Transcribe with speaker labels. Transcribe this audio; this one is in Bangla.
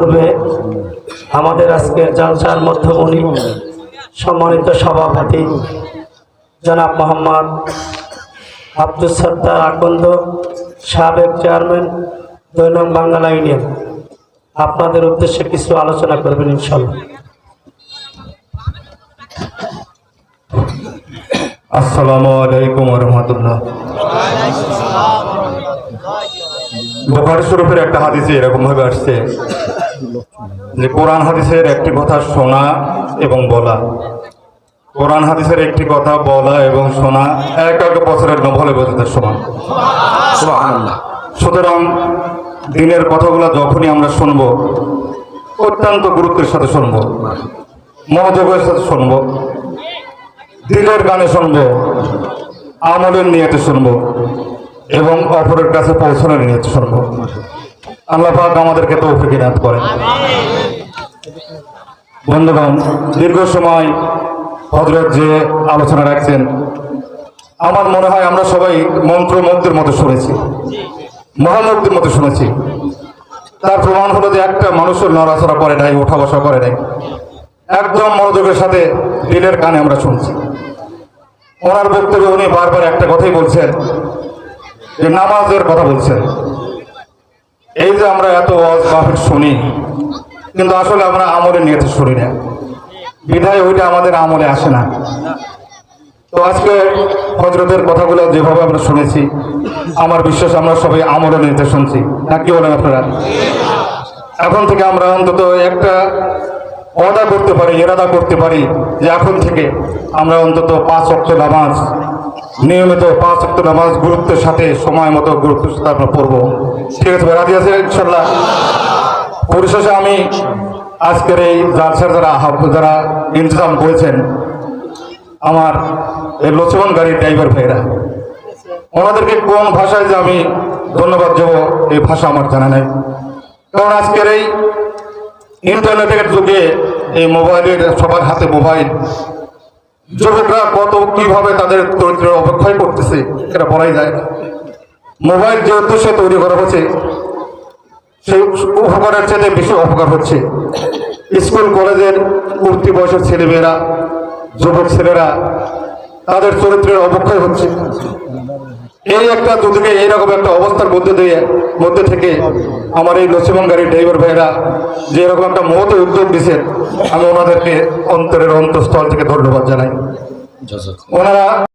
Speaker 1: পূর্বে আমাদের আজকের জালসার মধ্যমণি সম্মানিত সভাপতি, জনাব মোহাম্মদ আব্দুল সত্তার আকন্দ সাবেক চেয়ারম্যান দৈনং বাংলা ইউনিয়ন। আপনাদের উদ্দেশ্যে কিছু আলোচনা করবেন ইনশাল্লাহ
Speaker 2: আসসালামু আলাইকুম রহমতুল্লাহ। বোখারি শরীফের একটা হাদিসে এরকম ভাবে আসছে যে কোরআন হাদিসের একটি কথা শোনা এবং বলা। কোরআন হাদিসের একটি কথা বলা এবং শোনা এক এক বছরের নভলে বোঝাতে সমান। সুতরাং দিনের কথাগুলো যখনই আমরা শুনব অত্যন্ত গুরুত্বের সাথে শুনব মনোযোগের সাথে শুনব দিলের গানে শুনব আমলের নিয়েতে শুনব এবং অপরের কাছে পৌঁছানোর নিয়েতে শুনব আল্লাহ পাক আমাদেরকে তৌফিক ইনাত করেন। বন্ধুগণ, দীর্ঘ সময় হজরত যে আলোচনা রাখছেন, আমার মনে হয় আমরা সবাই মন্ত্রমুগ্ধের মতো শুনেছি, মহামুগ্ধের মতো শুনেছি। তার প্রমাণ হলো যে একটা মানুষের নড়াচড়া করে নাই, ওঠা বসা করে নাই। একদম মনোযোগের সাথে দিলের কানে আমরা শুনছি। ওনার বক্তব্যে উনি বারবার একটা কথাই বলছেন যে নামাজের কথা বলছেন এই যে আমরা এত ওয়াজ শুনি, কিন্তু আসলে আমরা আমলে নিয়ে শুনি না। বিধায় ওইটা আমাদের আমলে আসে না। তো আজকে হজরতের কথাগুলো যেভাবে আমরা শুনেছি, আমার বিশ্বাস আমরা সবাই আমলে নিতে শুনছি। না, কি বলেন আপনারা? এখন থেকে আমরা অন্তত একটা অর্ডার করতে পারি এরাদা করতে পারি যে এখন থেকে আমরা অন্তত পাঁচ অক্ট নামাজ নিয়মিত পাঁচ অক্ট নামাজ গুরুত্বের সাথে সময় মতো গুরুত্বের সাথে আমরা পড়ব ঠিক আছে রাজি আছে ইনশাল্লাহ পরিশেষে আমি আজকের এই জালসার যারা যারা ইন্তজাম করেছেন, আমার এই লক্ষ্মণ গাড়ির ড্রাইভার ভাইরা ওনাদেরকে কোন ভাষায় যে আমি ধন্যবাদ দেবো, এই ভাষা আমার জানা নেই। কারণ আজকের এই ইন্টারনেটের যুগে এই মোবাইলের সবার হাতে মোবাইল যুবকরা কত কীভাবে তাদের চরিত্রের অবক্ষয় করতেছে, এটা বলাই যায় না। মোবাইল যে উদ্দেশ্যে তৈরি করা হচ্ছে, সেই উপকারের চেয়ে বেশি অপকার হচ্ছে। স্কুল, কলেজের উঠতি বয়সের ছেলেমেয়েরা, যুবক ছেলেরা, তাদের চরিত্রের অবক্ষয় হচ্ছে। এই একটা দুদিকে এইরকম একটা অবস্থার মধ্যে দিয়ে মধ্যে থেকে আমার এই লক্ষ্মীমন গাড়ির ড্রাইভার ভাইরা যে এরকম একটা মহতে উদ্যোগ দিয়েছেন আমি ওনাদেরকে অন্তরের অন্তঃস্থল থেকে ধন্যবাদ জানাই। ওনারা